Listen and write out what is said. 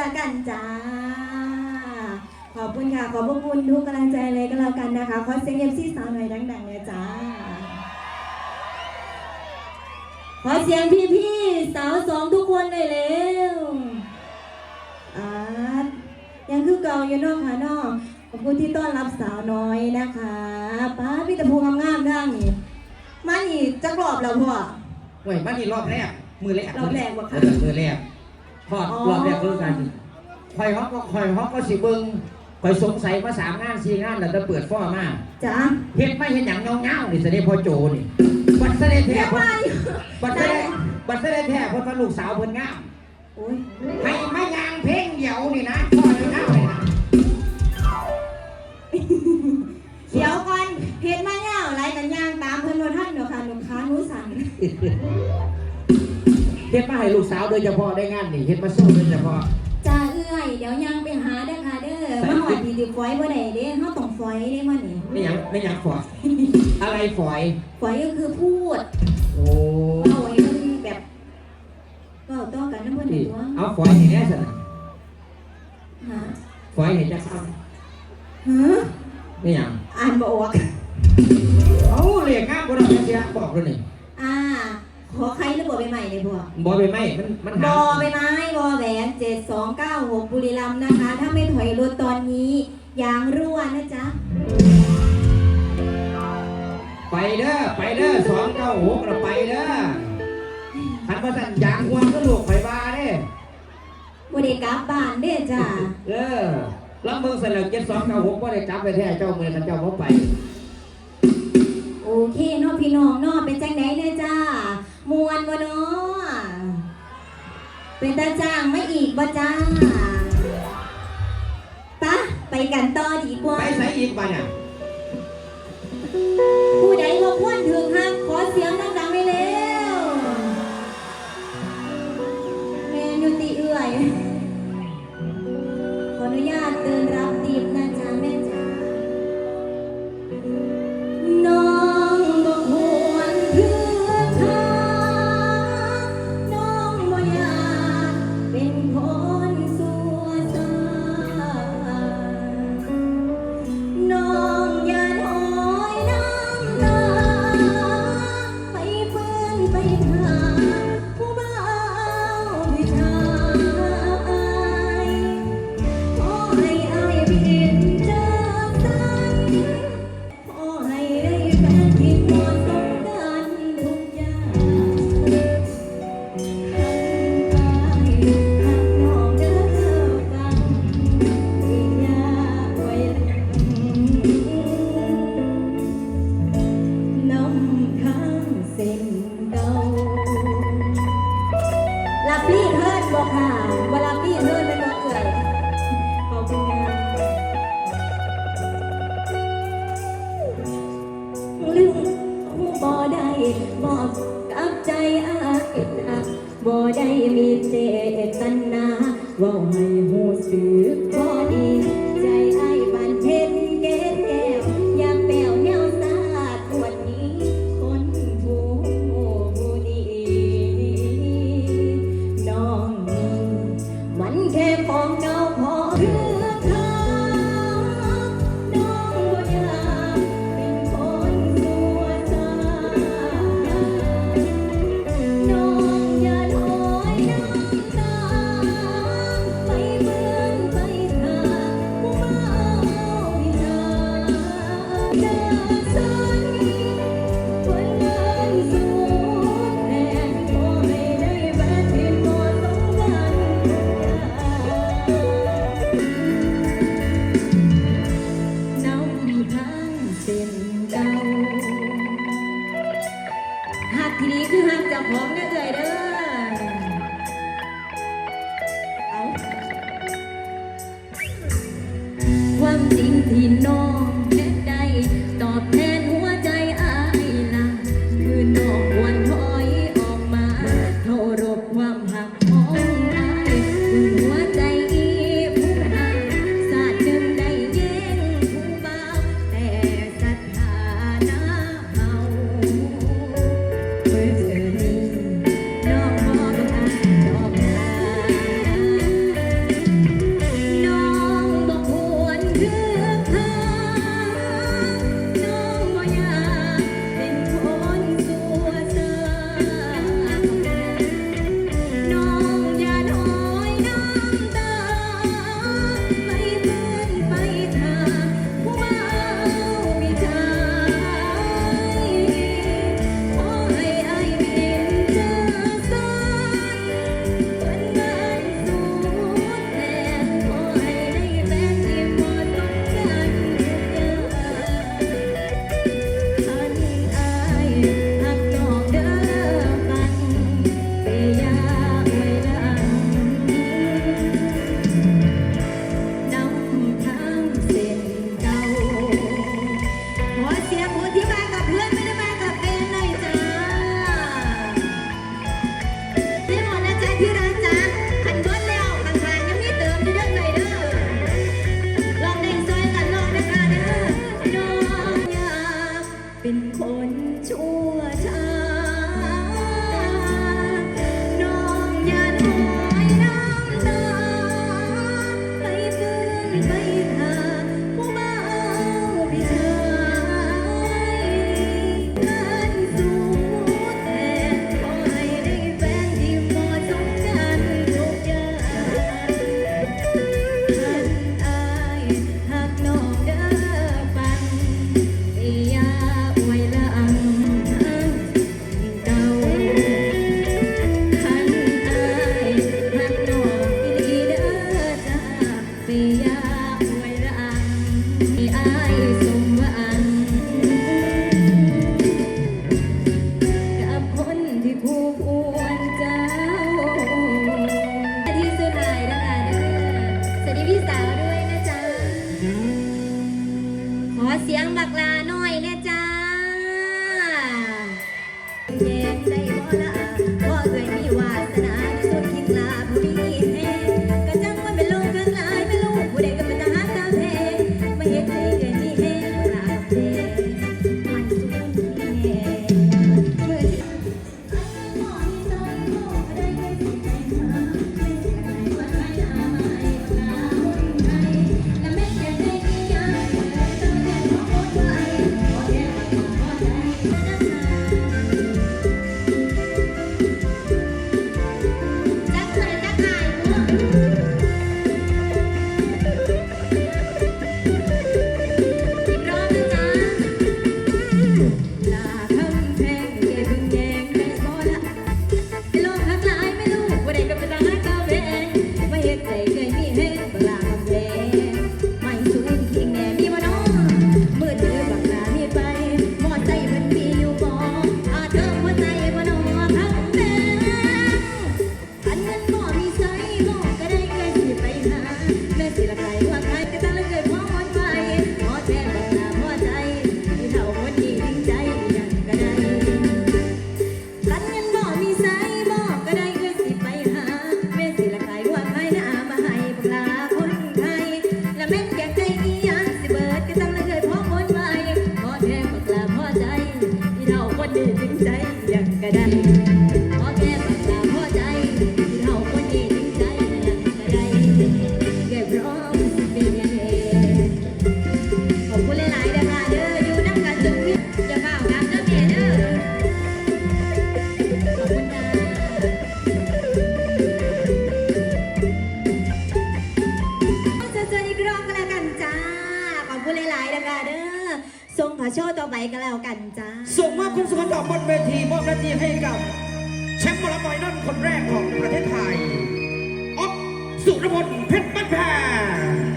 ละกันจ้า ขอบคุณค่ะ ขอบพระคุณทุกกำลังใจเลยก็แล้วกันนะคะ ขอเสียงเอฟซีสาวหน่อยดังๆเลยจ้า ขอเสียงพี่ๆสาวสองทุกคนเลยเร็วอาร์ตยังคือเก่าอยู่เนอกค่ะเนอกขอบคุณที่ต้อนรับสาวน้อยนะคะป้าพี่ตะพูงามๆด้างนี่มานี่จักรอบแล้วพ่อเว้ยมันนี่รอบแรกมือแรกรอบแรกบ่คะเออมือแรก ทอดอ๋อรอบแรกคือกันคอยฮอกก็คอยฮอกก็สิเบิงคอยสงสัยมาสามงานสี่งานแล้วจะเปิดฟ้อมาจ้าเฮ็ดไม่เห็นอย่างเงาเงาๆนี่แสดงพอโจนี่บัดแสดงแท้เรียกเพิ่นว่าอยู่บัดแสดงบัดแสดงแท้เพิ่นว่าลูกสาวเพิ่นงามโอ้ยให้มายางเพลงเดียวนี่นะพ่อเลยนะเลยนะเดี๋ยวก่อนเห็นมาเนี่ยอะไรกันย่างตามเพิ่นว่าท่านเดี๋ยวค่ะหนุ่มค้าหนูสั่น เฮ็ดมาให้ลูกสาวโดยเฉพาะได้งานนี่เฮ็ดมาสู้โดยเฉพาะ จ้าเอื้อยเดี๋ยวย่างไปหาเด้อค่ะเด้อมาหอดดีดีฝอยบ่ได้เด้เฮาต้องฝอยเด้มานี่ไม่หยังไม่หยังฝอย อะไรฝอยฝอยก็คือพูดโอ้เอาไว้มันแบบก็ต่อกันน้ำเพิ่นนี่ตัวเอาฝอยนี่แน่สินะฮะฝอยเห็นจะทฮะำไม่หยังอ่านบ่ออก เอาเรียกงามบ่ได้เสียบอกเลยนี่ อ่า ขอใครหรือบ่ใบใหม่ เลยพวกบ่ไปไหมมันมันบหา อใบไม้บอแหวน7296บุรีรัมย์นะคะ ถ้าไม่ถอยรถตอนนี้ยางรั่วนะจ๊ะ ไปเด้อไปเด้อสองเก้าหกเราไปเด้อคันว่าสั่นยางหัวก็ลูกไปบ้าเด้บ่ได้กลับบ้านเด้อจ้าเออรับเมืองเสร็จแล้วเจ็ดสองเก้าหกว่าได้กลับไปแท้เจ้าเมืองกันเจ้าบ่ไป โอเคเนาะพี่น้องเนาะเป็นจังไดเด้อจ้ามวนบ่เนาะ เป็นตาจ้างไม่อีกบ่จ้าปะไปกันต่อดีกว่า ไปใส่อีกบ้าเนี่ย ได้มีเจตนาว่าให้หูสึก 天空。 เจออีกรอบก็แล้วกันจ้าขอบคุณหลายๆนะคะเด้อส่งขอโชว์ต่อไปก็แล้วกันจ้าส่งมอบคุณสุขต่อบนเวทีมอบหน้าที่ให้กับแชมป์บอลบอยนั่นคนแรกของประเทศไทยอ๊อฟสุรพลเพชรบ้านแพง